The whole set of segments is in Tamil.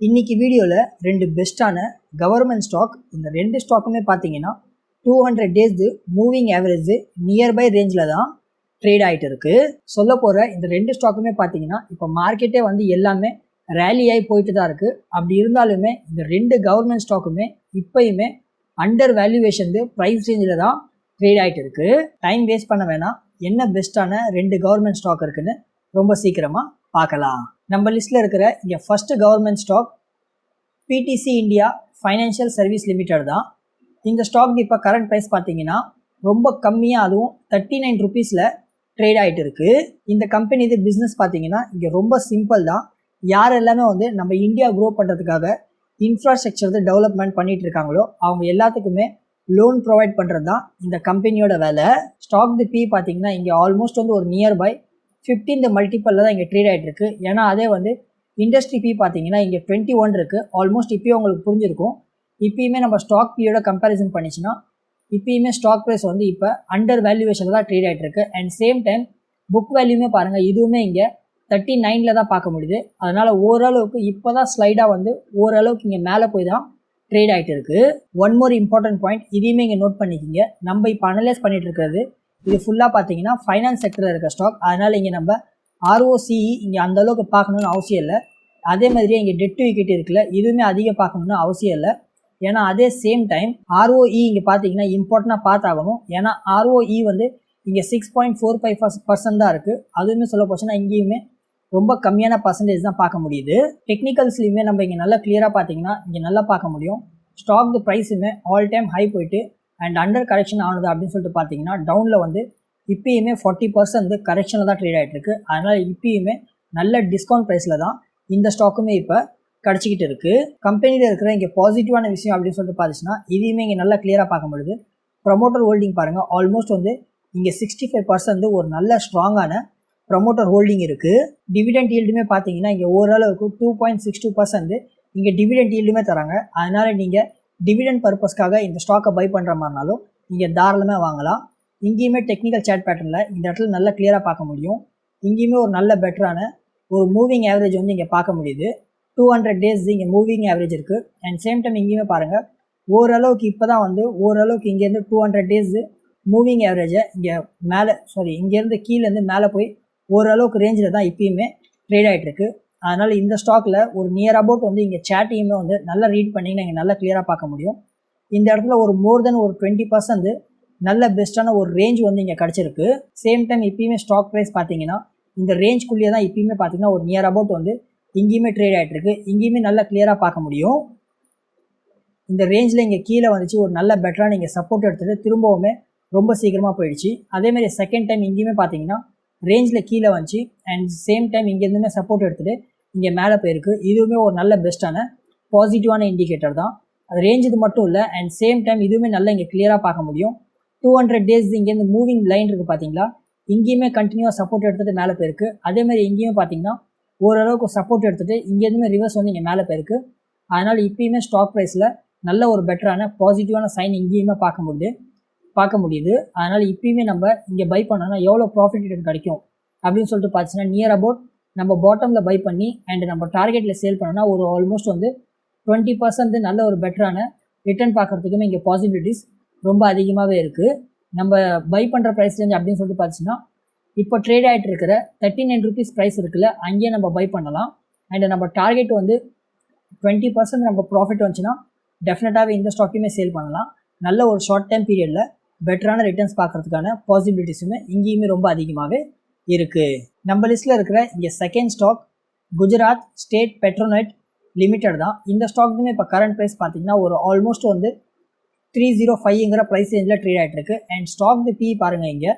இன்னைக்கு வீடியோவில் ரெண்டு பெஸ்ட்டான கவர்மெண்ட் ஸ்டாக் இந்த ரெண்டு ஸ்டாக்குமே பார்த்தீங்கன்னா two hundred days moving average nearby ரேஞ்சில் தான் ட்ரேட் ஆகிட்டு இருக்குது சொல்ல போகிற இந்த ரெண்டு ஸ்டாக்குமே பார்த்தீங்கன்னா இப்போ மார்க்கெட்டே வந்து எல்லாமே ரேலி ஆகி போயிட்டு தான் இருக்குது அப்படி இருந்தாலுமே இந்த ரெண்டு கவர்மெண்ட் ஸ்டாக்குமே இப்போயுமே அண்டர் வேல்யூவேஷன் ப்ரைஸ் ரேஞ்சில் தான் ட்ரேட் ஆகிட்டு இருக்குது டைம் வேஸ்ட் பண்ண வேணாம். என்ன பெஸ்ட்டான ரெண்டு கவர்மெண்ட் ஸ்டாக் இருக்குன்னு ரொம்ப சீக்கிரமாக பார்க்கலாம் நம்ம லிஸ்ட்டில் இருக்கிற இங்கே first government stock PTC India financial service limited தான். இந்த ஸ்டாக் இப்போ கரண்ட் ப்ரைஸ் பார்த்தீங்கன்னா ரொம்ப கம்மியாக அதுவும் தேர்ட்டி நைன் ருபீஸில் ட்ரேட் ஆகிட்டு இருக்குது இந்த கம்பெனி இது பிஸ்னஸ் பார்த்தீங்கன்னா இங்கே ரொம்ப சிம்பிள் தான். யார் எல்லாமே வந்து நம்ம இந்தியா க்ரோ பண்ணுறதுக்காக இன்ஃப்ராஸ்ட்ரக்சர் டெவலப்மெண்ட் பண்ணிட்டு இருக்காங்களோ அவங்க எல்லாத்துக்குமே லோன் ப்ரொவைட் பண்ணுறது தான் இந்த கம்பெனியோட வேலை. ஸ்டாக் தி பி பார்த்தீங்கன்னா இங்கே ஆல்மோஸ்ட் வந்து ஒரு நியர்பை ஃபிஃப்டீன் மல்டிப்பலில் தான் இங்கே ட்ரேட் ஆகிட்டு இருக்கு ஏன்னா அதே வந்து இண்டஸ்ட்ரி பி பார்த்தீங்கன்னா இங்கே டுவெண்ட்டி ஒன் இருக்குது ஆல்மோஸ்ட் இப்போயும் உங்களுக்கு புரிஞ்சிருக்கும். இப்பயுமே நம்ம ஸ்டாக் பியோட கம்பேரிசன் பண்ணிச்சுன்னா இப்பயுமே ஸ்டாக் ப்ரைஸ் வந்து இப்போ அண்டர் வேல்யூவேஷனில் தான் ட்ரேட் ஆகிட்டு இருக்கு அண்ட் சேம் டைம் புக் வேல்யூமே பாருங்கள் இதுவுமே இங்கே தேர்ட்டி நைனில் தான் பார்க்க முடியுது. அதனால் ஓரளவுக்கு இப்போ தான் ஸ்லைடாக வந்து ஓரளவுக்கு இங்கே மேலே போய் தான் ட்ரேட் ஆகிட்டு இருக்கு ஒன் மோர் இம்பார்ட்டன்ட் பாயிண்ட் இதையுமே இங்கே நோட் பண்ணிக்கிங்க. நம்ம இப்போ அனலைஸ் பண்ணிகிட்டு இருக்கிறது இது ஃபுல்லாக பார்த்தீங்கன்னா ஃபைனான்ஸ் செக்டரில் இருக்க ஸ்டாக் அதனால் இங்கே நம்ம ஆர்ஓசிஇ இங்கே அந்த அளவுக்கு பார்க்கணுன்னு அவசியம் இல்லை. அதே மாதிரியே இங்கே டெட் டு விக்கெட் இருக்குல்ல இதுவுமே அதிகம் பார்க்கணும்னு அவசியம் இல்லை. ஏன்னா அதே சேம் டைம் ஆர்ஓஇ இங்கே பார்த்தீங்கன்னா இம்பார்ட்டண்ட்டாக பார்த்தாகணும். ஏன்னா ஆர்ஓஇ வந்து இங்கே six point four five percent தான் இருக்குது அதுவுமே சொல்ல போச்சுன்னா இங்கேயுமே ரொம்ப கம்மியான பர்சன்டேஜ் தான் பார்க்க முடியுது. டெக்னிக்கல்ஸ்லையுமே நம்ம இங்கே நல்லா கிளியராக பார்த்தீங்கன்னா இங்கே நல்லா பார்க்க முடியும். ஸ்டாக் ப்ரைஸுமே ஆல் டைம் ஹை போயிட்டு அண்ட் அண்டர் கரெக்ஷன் ஆனது அப்படின்னு சொல்லிட்டு பார்த்தீங்கன்னா டவுனில் வந்து இப்பயுமே ஃபார்ட்டி பர்சன்ட் கரெக்ஷனில் தான் ட்ரேட் ஆகிட்டு இருக்கு. அதனால் இப்பயுமே நல்ல டிஸ்கவுண்ட் ப்ரைஸில் தான் இந்த ஸ்டாக்குமே இப்போ கிடச்சிக்கிட்டு இருக்குது கம்பெனியில் இருக்கிற இங்கே பாசிட்டிவான விஷயம் அப்படின்னு சொல்லிட்டு பார்த்துச்சுன்னா இதையுமே இங்கே நல்லா கிளியராக பார்க்க முடியுது ப்ரொமோட்டர் ஹோல்டிங் பாருங்கள் ஆல்மோஸ்ட் வந்து இங்கே சிக்ஸ்டி ஃபைவ் பர்சன்ட் ஒரு நல்ல ஸ்ட்ராங்கான ப்ரொமோட்டர் ஹோல்டிங் இருக்குது டிவிடெண்ட் ஈல்டுமே பார்த்தீங்கன்னா இங்கே ஓரளவுக்கு two point six two percent இங்கே டிவிடெண்ட் ஈல்டுமே தராங்க. அதனால் நீங்கள் டிவிடெண்ட் பர்பஸ்க்காக இந்த ஸ்டாக்கை பை பண்ணுற மாதிரினாலும் நீங்கள் தாராளமாக வாங்கலாம். இங்கேயுமே டெக்னிக்கல் சேட் பேட்டர்னில் இந்த இடத்துல நல்லா கிளியராக பார்க்க முடியும். இங்கேயுமே ஒரு நல்ல பெட்டரான ஒரு மூவிங் ஆவரேஜ் வந்து இங்கே பார்க்க முடியுது. டூ ஹண்ட்ரட் டேஸ் இங்கே மூவிங் ஆவரேஜ் இருக்குது அண்ட் சேம் டைம் இங்கேயுமே பாருங்கள் ஓரளவுக்கு இப்போ தான் வந்து ஓரளவுக்கு இங்கேருந்து டூ ஹண்ட்ரட் டேஸு மூவிங் ஆவரேஜை இங்கே மேலே சாரி இங்கேருந்து கீழேருந்து மேலே போய் ஓரளவுக்கு ரேஞ்சில் தான் இப்பயுமே ட்ரேட் ஆகிட்டுருக்கு அதனால் இந்த ஸ்டாக்கில் ஒரு நியர் அபவுட் வந்து இங்கே சேட்டையுமே வந்து நல்லா ரீட் பண்ணிங்கன்னா இங்கே நல்லா கிளியராக பார்க்க முடியும். இந்த இடத்துல ஒரு மோர் தென் ஒரு டுவெண்ட்டி பர்சன்ட் நல்ல பெஸ்ட்டான ஒரு ரேஞ்ச் வந்து இங்கே கிடச்சிருக்கு. சேம் டைம் இப்பயுமே ஸ்டாக் ப்ரைஸ் பார்த்தீங்கன்னா இந்த ரேஞ்ச்குள்ளேயே தான் இப்பயுமே பார்த்தீங்கன்னா ஒரு நியர் அபவுட் வந்து இங்கேயுமே ட்ரேட் ஆகிட்டுருக்கு இங்கேயுமே நல்லா கிளியராக பார்க்க முடியும். இந்த ரேஞ்சில் இங்கே கீழே வந்துச்சு. ஒரு நல்ல பெட்டராக நீங்கள் சப்போர்ட் எடுத்துகிட்டு திரும்பவுமே ரொம்ப சீக்கிரமாக போயிடுச்சு. அதேமாதிரி செகண்ட் டைம் இங்கேயுமே பார்த்தீங்கன்னா ரேஞ்சில் கீழே வந்துச்சு. அண்ட் சேம் டைம் இங்கேருந்துமே சப்போர்ட் எடுத்துகிட்டு இங்கே மேலே போயிருக்கு. இதுவுமே ஒரு நல்ல பெஸ்ட்டான பாசிட்டிவான இண்டிகேட்டர் தான். அது ரேஞ்ச் இது மட்டும் இல்லை. அண்ட் சேம் டைம் இதுவுமே நல்லா இங்கே கிளியராக பார்க்க முடியும். டூ ஹண்ட்ரட் டேஸ் இங்கேருந்து மூவிங் லைன் இருக்குது பார்த்தீங்களா இங்கேயுமே கண்டினியூவாக சப்போர்ட் எடுத்துகிட்டு மேலே போயிருக்கு. அதேமாதிரி இங்கேயும் பார்த்தீங்கன்னா ஓரளவுக்கு சப்போர்ட் எடுத்துகிட்டு இங்கேருந்துமே ரிவர்ஸ் வந்து இங்கே மேலே போயிருக்கு. அதனால் இப்பயுமே ஸ்டாக் ப்ரைஸில் நல்ல ஒரு பெட்டரான பாசிட்டிவான சைன் இங்கேயுமே பார்க்க முடியுது. பார்க்க முடியுது. அதனால் இப்பயுமே நம்ம இங்கே பை பண்ணோம்னா எவ்வளோ ப்ராஃபிட் ரிட்டர்ன் கிடைக்கும் அப்படின்னு சொல்லிட்டு பார்த்தீங்கன்னா நியர் அபவுட் நம்ம பாட்டமில் பை பண்ணி அண்ட் நம்ம டார்கெட்டில் சேல் பண்ணோம்னா ஒரு ஆல்மோஸ்ட் வந்து டுவெண்ட்டி பர்சன்ட் நல்ல ஒரு பெட்டரான ரிட்டர்ன் பார்க்குறதுக்குமே இங்கே பாசிபிலிட்டிஸ் ரொம்ப அதிகமாகவே இருக்குது நம்ம பை பண்ணுற ப்ரைஸ் ரேஞ்ச் அப்படின்னு சொல்லிட்டு பார்த்தீங்கன்னா இப்போ ட்ரேட் ஆகிட்டு இருக்கிற தேர்ட்டி நைன் ருபீஸ் ப்ரைஸ் இருக்குல்ல அங்கேயே நம்ம பை பண்ணலாம். அண்ட் நம்ம டார்கெட் வந்து டுவெண்ட்டி பர்சன்ட் நம்ம ப்ராஃபிட் வந்துச்சுன்னா டெஃபினட்டாகவே இந்த ஸ்டாக்கையுமே சேல் பண்ணலாம். நல்ல ஒரு ஷார்ட் டைம் பீரியடில் பெட்டரான ரிட்டர்ன்ஸ் பார்க்குறதுக்கான பாசிபிலிட்டிஸுமே இங்கேயுமே ரொம்ப அதிகமாகவே இருக்குது நம்ம லிஸ்ட்டில் இருக்கிற இங்கே second stock Gujarat state Petronet limited தான். இந்த ஸ்டாக்குமே இப்போ கரண்ட் ப்ரைஸ் பார்த்தீங்கன்னா ஒரு ஆல்மோஸ்ட் வந்து த்ரீ ஜீரோ ஃபைவ்ங்கிற ப்ரைஸ் ரேஞ்சில் ட்ரேட் ஆகிட்டு இருக்கு. அண்ட் ஸ்டாக் தி பி பாருங்கள் இங்கே.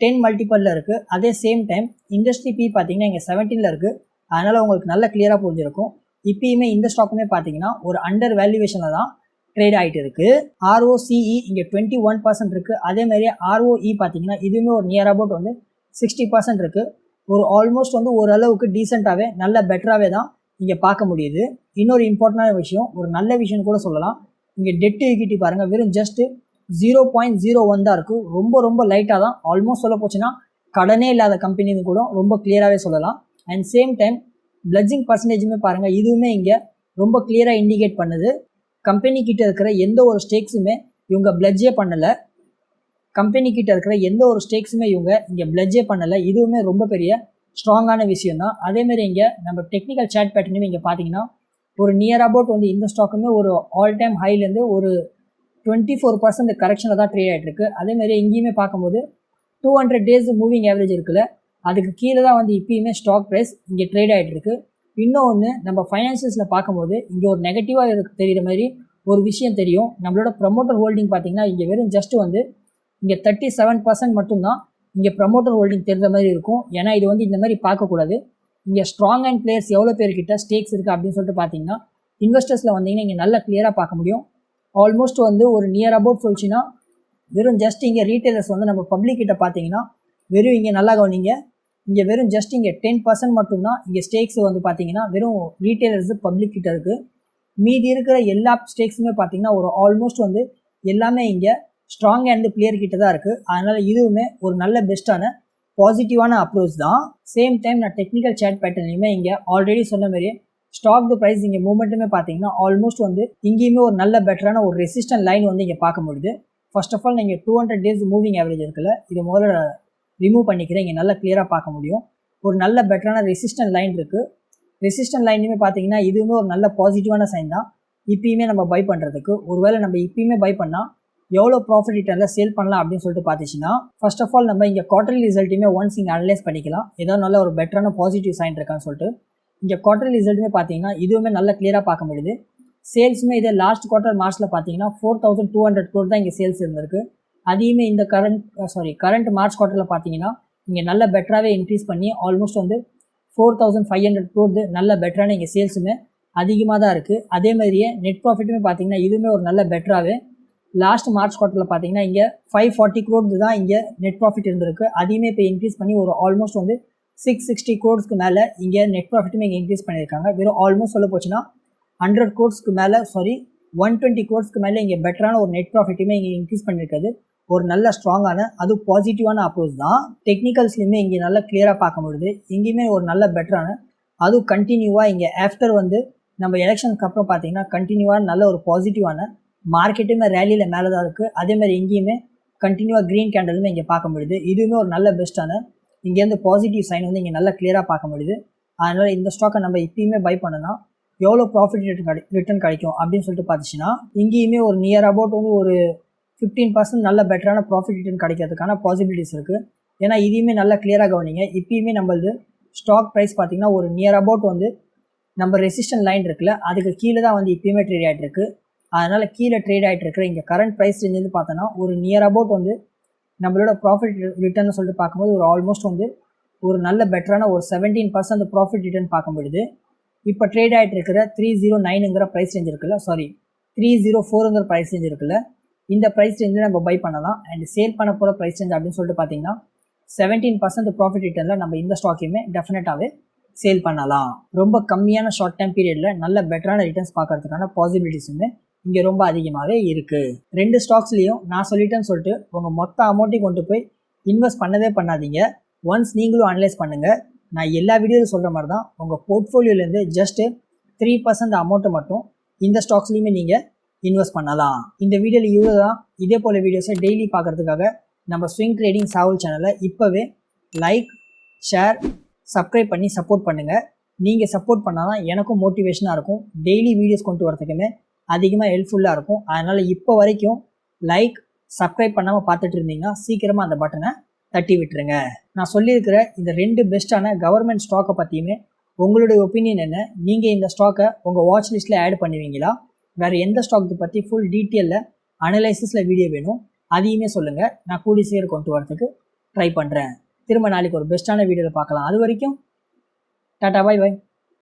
டென் மல்டிப்பலில் இருக்குது அதே சேம் டைம் இண்டஸ்ட்ரி பி பார்த்தீங்கன்னா இங்கே செவன்டீனில் இருக்குது அதனால் உங்களுக்கு நல்ல கிளியராக புரிஞ்சிருக்கும். இப்பயுமே இந்த ஸ்டாக்குமே பார்த்தீங்கன்னா ஒரு அண்டர் வேல்யூவேஷனில் தான் ட்ரேட் ஆகிட்டு இருக்கு. ஆர்ஓசிஇ இங்கே டுவெண்ட்டி ஒன் பர்சன்ட் இருக்குது அதே மாதிரி ஆர்ஓஇ பார்த்தீங்கன்னா இதுவுமே ஒரு நியர் அபவுட் வந்து சிக்ஸ்டி பர்சன்ட் இருக்குது ஒரு ஆல்மோஸ்ட் வந்து ஓரளவுக்கு டீசெண்டாகவே நல்ல பெட்டராகவே தான் இங்கே பார்க்க முடியுது. இன்னொரு இம்பார்ட்டண்டான விஷயம் ஒரு நல்ல விஷயம் கூட சொல்லலாம். இங்கே டெட் ஈக்விட்டி பாருங்கள் வெறும் just zero point zero one தான் இருக்குது ரொம்ப ரொம்ப லைட்டாக தான் ஆல்மோஸ்ட் சொல்ல போச்சுன்னா கடனே இல்லாத கம்பெனின்னு கூட ரொம்ப கிளியராகவே சொல்லலாம். அண்ட் சேம் டைம் பிளட்ஜிங் பர்சன்டேஜுமே பாருங்கள் இதுவுமே இங்கே ரொம்ப கிளியராக இண்டிகேட் பண்ணுது. கம்பெனி கிட்ட இருக்கிற எந்த ஒரு ஸ்டேக்ஸுமே இவங்க பிளட்ஜே பண்ணலை. கம்பெனி கிட்ட இருக்கிற எந்த ஒரு ஸ்டேக்ஸுமே இவங்க இங்கே பிளட்ஜே பண்ணலை. இதுவுமே ரொம்ப பெரிய ஸ்ட்ராங்கான விஷயம் தான் அதேமாரி இங்கே நம்ம டெக்னிக்கல் சேட் பேட்டர்னுமே இங்கே பார்த்தீங்கன்னா ஒரு நியர் அபவுட் வந்து இந்த ஸ்டாக்குமே ஒரு ஆல் டைம் ஹைலேருந்து ஒரு டுவெண்ட்டி ஃபோர் பர்சன்ட் கரெக்ஷனில் தான் ட்ரேட் ஆகிட்டு இருக்கு. அதேமாரி இங்கேயுமே பார்க்கும்போது two hundred days moving average இருக்குல்ல அதுக்கு கீழே தான் வந்து இப்பயுமே ஸ்டாக் ப்ரைஸ் இங்கே ட்ரேட் ஆகிட்டு இருக்குது இன்னொன்று நம்ம ஃபைனான்சியல்ஸில் பார்க்கும்போது இங்கே ஒரு நெகட்டிவாக இருக்கு தெரிகிற மாதிரி ஒரு விஷயம் தெரியும். நம்மளோட ப்ரமோட்டர் ஹோல்டிங் பார்த்தீங்கன்னா இங்கே வெறும் ஜஸ்ட் வந்து இங்கே தேர்ட்டி செவன் பர்சன்ட் மட்டும்தான் இங்கே ப்ரமோட்டர் ஹோல்டிங் தெரிஞ்ச மாதிரி இருக்கும். ஏன்னா இது வந்து இந்த மாதிரி பார்க்கக்கூடாது. இங்கே ஸ்ட்ராங் அண்ட் பிளேயர்ஸ் எவ்வளோ பேர்கிட்ட ஸ்டேக்ஸ் இருக்குது அப்படின்னு சொல்லிட்டு பார்த்தீங்கன்னா இன்வெஸ்டர்ஸில் வந்தீங்கன்னா இங்கே நல்லா கிளியராக பார்க்க முடியும். ஆல்மோஸ்ட் வந்து ஒரு நியர் அபவுட் சொல்லிச்சுன்னா வெறும் ஜஸ்ட் இங்கே ரீட்டைலர்ஸ் வந்து நம்ம பப்ளிக் கிட்ட பார்த்தீங்கன்னா வெறும் இங்கே நல்லா கவனிங்க. இங்கே வெறும் ஜஸ்ட் இங்கே டென் பர்சன்ட் மட்டும்தான் இங்கே ஸ்டேக்ஸ் வந்து பார்த்தீங்கன்னா வெறும் ரீட்டைலர்ஸ் பப்ளிக் கிட்ட இருக்குது மீதி இருக்கிற எல்லா ஸ்டேக்ஸுமே பார்த்தீங்கன்னா ஒரு ஆல்மோஸ்ட் வந்து எல்லாமே இங்கே ஸ்ட்ராங் ஹேண்டு பிளேயர் கிட்ட தான் இருக்குது அதனால் இதுவுமே ஒரு நல்ல பெஸ்ட்டான பாசிட்டிவான அப்ரோச் தான். சேம் டைம் நான் டெக்னிக்கல் சேட் பேட்டர்லையுமே இங்கே ஆல்ரெடி சொன்ன மாதிரியே ஸ்டாக் த ப்ரைஸ் இங்கே மூமெண்ட்டுமே பார்த்தீங்கன்னா ஆல்மோஸ்ட் வந்து இங்கேயுமே ஒரு நல்ல பெட்டரான ஒரு ரெசிஸ்டன்ட் லைன் வந்து இங்கே பார்க்க முடியுது. ஃபர்ஸ்ட் ஆஃப் ஆல் நீங்கள் two hundred days moving average இருக்குல்ல இது முதல்ல ரிமூவ் பண்ணிக்கிறேன். இங்கே நல்லா கிளியராக பார்க்க முடியும். ஒரு நல்ல பெட்டரான ரெசிஸ்டன்ட் லைன் இருக்குது ரெசிஸ்டன்ட் லைனுமே பார்த்தீங்கன்னா இதுவுமே ஒரு நல்ல பாசிட்டிவான சைன் தான். இப்பயுமே நம்ம பை பண்ணுறதுக்கு ஒருவேளை நம்ம இப்பயுமே பை பண்ணால் எவ்வளோ ப்ராஃபிட் ரிட்டர்னில் சேல் பண்ணலாம் அப்படின்னு சொல்லிட்டு பார்த்துச்சுன்னா ஃபர்ஸ்ட் ஆஃப் ஆல் நம்ம இங்கே குவார்டர்லி ரிசல்ட்டுமே ஒன்ஸ் இங்கே அனலைஸ் பண்ணிக்கலாம். ஏதோ நல்ல ஒரு பெட்டரான பாசிட்டிவ் சைன் இருக்கான்னு சொல்லிட்டு. இங்கே குவார்டர்லி ரிசல்ட்டுமே பார்த்தீங்கன்னா இதுவுமே நல்லா கிளியராக பார்க்க முடியுது. சேல்ஸுமே இதே லாஸ்ட் குவார்டர் மார்ச்சில் பார்த்தீங்கன்னா four thousand two hundred crore தான் இங்கே சேல்ஸ் இருந்திருக்கு. அதையுமே இந்த கரண்ட் சாரி கரண்ட் மார்ச் குவார்ட்டரில் பார்த்தீங்கன்னா இங்கே நல்ல பெட்டராகவே இன்க்ரீஸ் பண்ணி ஆல்மோஸ்ட் வந்து four thousand five hundred crore நல்ல பெட்டரான இங்கே சேல்ஸுமே அதிகமாக தான் இருக்குது அதே மாதிரியே நெட் ப்ராஃபிட்டுமே பார்த்தீங்கன்னா இதுவுமே ஒரு நல்ல பெட்டராகவே லாஸ்ட் மார்ச் குவார்ட்டரில் பார்த்தீங்கன்னா இங்கே ஃபைவ் ஃபார்ட்டி க்ரோர்து தான் இங்கே நெட் ப்ராஃபிட் இருந்திருக்கு. அதையுமே இப்போ இன்க்ரீஸ் பண்ணி ஒரு ஆல்மோஸ்ட் வந்து சிக்ஸ் சிக்ஸ்டி க்ரோர்ஸ்க்கு மேலே இங்கே நெட் ப்ராஃபிட்டுமே இங்கே இன்க்ரீஸ் பண்ணியிருக்காங்க. வெறும் ஆல்மோஸ்ட் சொல்ல போச்சுன்னா ஹண்ட்ரட் க்ரோர்ஸ்க்கு மேலே சாரி ஒன் டுவெண்ட்டி க்ரோர்ஸ்க்கு மேலே இங்கே பெட்டரான ஒரு நெட் ப்ராஃபிட்டுமே இங்கே இன்க்ரீஸ் பண்ணியிருக்காது. ஒரு நல்ல ஸ்ட்ராங்கான அது பாசிட்டிவான அப்ரோச் தான். டெக்னிக்கல்ஸ்லையுமே இங்கே நல்லா கிளியராக பார்க்க முடியுது. இங்கேயுமே ஒரு நல்ல பெட்டரான அதுவும் கண்டினியூவாக இங்கே ஆஃப்டர் வந்து நம்ம எலெக்ஷனுக்கு அப்புறம் பார்த்தீங்கன்னா கண்டினியூவாக நல்ல ஒரு பாசிட்டிவான மார்க்கெட்டுமே ரேலியில் மேலே தான் இருக்குது அதேமாதிரி எங்கேயுமே இங்கேயுமே கண்டினியூவாக க்ரீன் கேண்டலுமே இங்கே பார்க்க முடியுது. இதுவுமே ஒரு நல்ல பெஸ்ட்டான இங்கேருந்து பாசிட்டிவ் சைன் வந்து இங்கே நல்லா கிளியராக பார்க்க முடியுது. அதனால் இந்த ஸ்டாக்கை நம்ம இப்பயுமே பை பண்ணனா எவ்வளோ ப்ராஃபிட் ரிட்டர்ன் கிடை ரிட்டர்ன் கிடைக்கும் அப்படின்னு சொல்லிட்டு பார்த்துச்சுன்னா இங்கேயுமே ஒரு நியர் அபவுட் வந்து ஒரு ஃபிஃப்டீன் பர்சன்ட் நல்ல பெட்டரான ப்ராஃபிட் ரிட்டர்ன் கிடைக்கிறதுக்கான பாசிபிலிட்டிஸ் இருக்குது ஏன்னா இதையுமே நல்லா கிளியராக கவனிங்க. இப்பயுமே நம்மளது ஸ்டாக் ப்ரைஸ் பார்த்தீங்கன்னா ஒரு நியர் அபவுட் வந்து நம்ம ரெசிஸ்டன்ட் லைன் இருக்குல்ல அதுக்கு கீழே தான் வந்து இப்பயுமே ட்ரேட் ஆகிட்டு இருக்குது அதனால் கீழே ட்ரேட் ஆகிட்டு இருக்கிற இங்கே கரண்ட் ப்ரைஸ் ரேஞ்ச் பார்த்தோன்னா ஒரு நியர் அபவுட் வந்து நம்மளோட ப்ராஃபிட் ரிட்டர்ன் சொல்லிட்டு பார்க்கும்போது ஒரு ஆல்மோஸ்ட் வந்து ஒரு நல்ல பெட்டரான ஒரு செவன்டீன் பர்சன்ட் ப்ராஃபிட் ரிட்டர்ன் பார்க்க முடியுது இப்போ ட்ரேட் ஆகிட்டு இருக்கிற த்ரீ ஜீரோ நைனுங்கிற ப்ரைஸ் ரேஞ்ச் இருக்குல்ல சாரி த்ரீ ஜீரோ ஃபோருங்கிற ப்ரைஸ் ரேஞ்ச் இருக்குல்ல இந்த ப்ரைஸ் ரேஞ்சில் நம்ம பை பண்ணலாம். அண்ட் சேல் பண்ண போகிற ப்ரைஸ் ரேஞ்ச் அப்படின்னு சொல்லிட்டு பார்த்தீங்கன்னா செவன்டீன் பர்சன்ட் ப்ராஃபிட் ரிட்டர்னில் நம்ம இந்த ஸ்டாக்கையுமே டெஃபினட்டாகவே சேல் பண்ணலாம். ரொம்ப கம்மியான ஷார்ட் டைம் பீரியடில் நல்ல பெட்டரான ரிட்டர்ன்ஸ் பார்க்கறதுக்கான பாசிபிலிட்டிஸுமே இங்கே ரொம்ப அதிகமாகவே இருக்குது ரெண்டு ஸ்டாக்ஸ்லேயும் நான் சொல்லிட்டேன்னு சொல்லிட்டு உங்கள் மொத்த அமௌண்ட்டையும் கொண்டு போய் இன்வெஸ்ட் பண்ணவே பண்ணாதீங்க. ஒன்ஸ் நீங்களும் அனலைஸ் பண்ணுங்கள் நான் எல்லா வீடியோவில் சொல்கிற மாதிரி தான் உங்கள் போர்ட்ஃபோலியோலேருந்து ஜஸ்ட்டு த்ரீ பர்சன்ட் அமௌண்ட்டை மட்டும் இந்த ஸ்டாக்ஸ்லையுமே நீங்கள் இன்வெஸ்ட் பண்ணலாம். இந்த வீடியோவில் இவ்வளோ தான் இதே போல் வீடியோஸை டெய்லி பார்க்குறதுக்காக நம்ம ஸ்விங் ட்ரேடிங் சாவல் சேனலை இப்போவே லைக் ஷேர் சப்ஸ்கிரைப் பண்ணி சப்போர்ட் பண்ணுங்கள் நீங்கள் சப்போர்ட் பண்ணால் தான் எனக்கும் மோட்டிவேஷனாக இருக்கும். டெய்லி வீடியோஸ் கொண்டு வரதுக்குமே அதிகமாக ஹெல்ப்ஃபுல்லாக இருக்கும். அதனால் இப்போ வரைக்கும் லைக் சப்ஸ்கிரைப் பண்ணாமல் பார்த்துட்டு இருந்தீங்கன்னா சீக்கிரமாக அந்த பட்டனை தட்டி விட்டுருங்க. நான் சொல்லியிருக்கிற இந்த ரெண்டு பெஸ்ட்டான கவர்மெண்ட் ஸ்டாக்கை பற்றியுமே உங்களுடைய ஒப்பீனியன் என்ன? நீங்கள் இந்த ஸ்டாக்கை உங்கள் வாட்ச் லிஸ்ட்டில் ஆட் பண்ணுவீங்களா? வேறு எந்த ஸ்டாக்கு பற்றி ஃபுல் டீட்டெயிலில் அனலைசிஸில் வீடியோ வேணும் அதையுமே சொல்லுங்கள் நான் கூடி சீக்கிரம் கொண்டு வரதுக்கு ட்ரை பண்ணுறேன் திரும்ப நாளைக்கு ஒரு பெஸ்ட்டான வீடியோவில் பார்க்கலாம். அது வரைக்கும் டாட்டா பாய் பாய்